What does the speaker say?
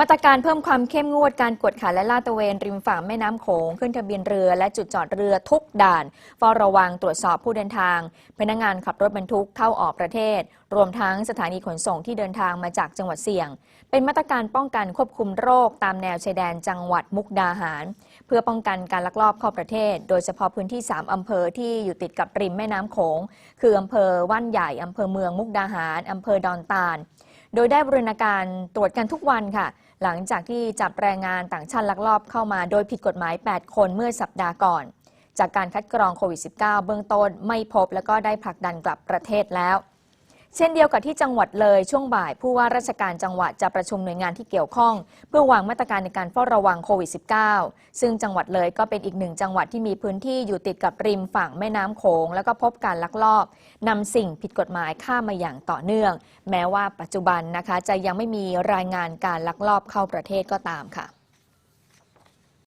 มาตรการเพิ่มความเข้มงวดการกวดขันและลาดตระเวนริมฝั่งแม่น้ำโขงขึ้นทะเบียนเรือและจุดจอดเรือทุกด่านเฝ้าระวังตรวจสอบผู้เดินทาง พนักงานขับรถบรรทุกเข้าออกประเทศ รวมทั้งสถานีขนส่งที่เดินทางมาจากจังหวัดเสี่ยง เป็นมาตรการป้องกันควบคุมโรคตามแนวชายแดนจังหวัดมุกดาหาร เพื่อป้องกันการลักลอบเข้าประเทศ โดยเฉพาะพื้นที่ 3อำเภอที่อยู่ติดกับริมแม่น้ำโขง คืออำเภอว่านใหญ่อำเภอเมืองมุกดาหารอำเภอดอนตาล โดยได้บริณาการตรวจกันทุกวันค่ะ หลังจากที่จับแรงงานต่างชาติลักลอบเข้ามาโดยผิดกฎหมาย 8 คนเมื่อสัปดาห์ก่อน จากการคัดกรองโควิด -19 เบื้องต้นไม่พบแล้วก็ได้ผลักดันกลับประเทศแล้ว เช่นเดียวกับที่จังหวัดเลยช่วงบ่าย ผู้ว่าราชการจังหวัดจะประชุมหน่วยงานที่เกี่ยวข้อง เพื่อวางมาตรการในการเฝ้าระวังโควิด -19 ซึ่งจังหวัดเลยก็เป็นอีกหนึ่งจังหวัดที่มีพื้นที่อยู่ติดกับริมฝั่งแม่น้ำโขง แล้วก็พบการลักลอบนำสิ่งผิดกฎหมายข้ามมาอย่างต่อเนื่อง แม้ว่าปัจจุบันนะคะจะยังไม่มีรายงานการลักลอบเข้าประเทศก็ตามค่ะ